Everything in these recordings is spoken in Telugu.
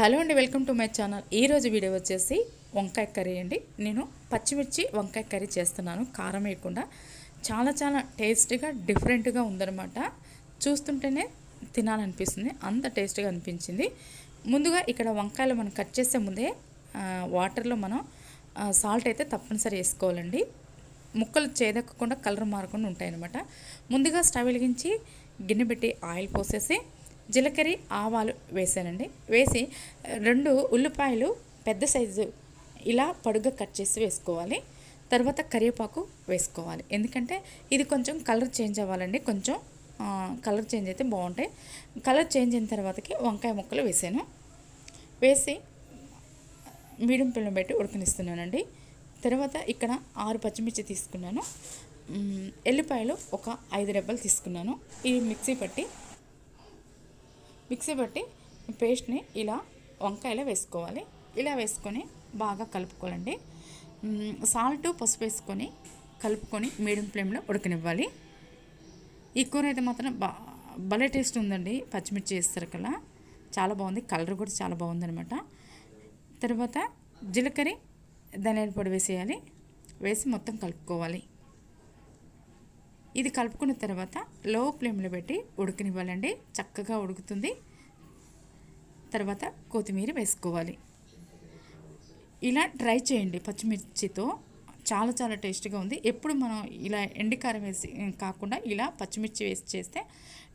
హలో అండి వెల్కమ్ టు మై ఛానల్. ఈరోజు వీడియో వచ్చేసి వంకాయ కర్రీ అండి. నేను పచ్చిమిర్చి వంకాయ కర్రీ చేస్తున్నాను కారం వేయకుండా. చాలా చాలా టేస్టీగా డిఫరెంట్గా ఉందన్నమాట. చూస్తుంటేనే తినాలనిపిస్తుంది అంత టేస్ట్గా అనిపించింది. ముందుగా ఇక్కడ వంకాయలు మనం కట్ చేసే ముందే వాటర్లో మనం సాల్ట్ అయితే తప్పనిసరి వేసుకోవాలండి. ముక్కలు చేదక్కకుండా కలర్ మారకుండా ఉంటాయన్నమాట. ముందుగా స్టవ్ వెలిగించి గిన్నె పెట్టి ఆయిల్ పోసేసి జీలకర్ర ఆవాలు వేసానండి. వేసి రెండు ఉల్లిపాయలు పెద్ద సైజు ఇలా పొడుగ్గా కట్ చేసి వేసుకోవాలి. తర్వాత కరివేపాకు వేసుకోవాలి. ఎందుకంటే ఇది కొంచెం కలర్ చేంజ్ అవ్వాలండి. కొంచెం కలర్ చేంజ్ అయితే బాగుంటాయి. కలర్ చేంజ్ అయిన తర్వాతకి వంకాయ ముక్కలు వేసాను. వేసి మీడియం పిల్లం పెట్టి ఉడకనిస్తున్నానండి. తర్వాత ఇక్కడ ఆరు పచ్చిమిర్చి తీసుకున్నాను. ఎల్లిపాయలు ఒక ఐదు రెబ్బలు తీసుకున్నాను. ఇవి మిక్సీ పట్టి మిక్సీ పట్టి పేస్ట్ని ఇలా వంకాయలో వేసుకోవాలి. ఇలా వేసుకొని బాగా కలుపుకోవాలండి. సాల్ట్ పసుపు వేసుకొని కలుపుకొని మీడియం ఫ్లేమ్లో ఉడకనివ్వాలి. ఈ కూర అయితే మాత్రం బా భలే టేస్ట్ ఉందండి. పచ్చిమిర్చి వేస్తారు కదా. చాలా బాగుంది. కలర్ కూడా చాలా బాగుందనమాట తర్వాత జీలకర్ర ధనియాల పొడి వేసేయాలి. వేసి మొత్తం కలుపుకోవాలి. ఇది కలుపుకున్న తర్వాత లో ఫ్లేమ్లో పెట్టి ఉడకనివ్వాలండి. చక్కగా ఉడుకుతుంది. తర్వాత కొత్తిమీర వేసుకోవాలి. ఇలా ట్రై చేయండి పచ్చిమిర్చితో. చాలా చాలా టేస్టీగా ఉంది. ఎప్పుడు మనం ఇలా ఎండికారం వేసి కాకుండా ఇలా పచ్చిమిర్చి వేసి చేస్తే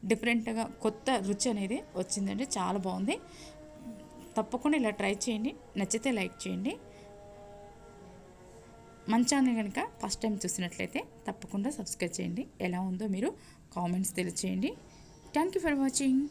డిఫరెంట్గా కొత్త రుచి అనేది వచ్చిందండి. చాలా బాగుంది. తప్పకుండా ఇలా ట్రై చేయండి. నచ్చితే లైక్ చేయండి. మన ఛానల్ కనుక ఫస్ట్ టైం చూసినట్లయితే తప్పకుండా సబ్స్క్రైబ్ చేయండి. ఎలా ఉందో మీరు కామెంట్స్ తెలియచేయండి. Thank you for watching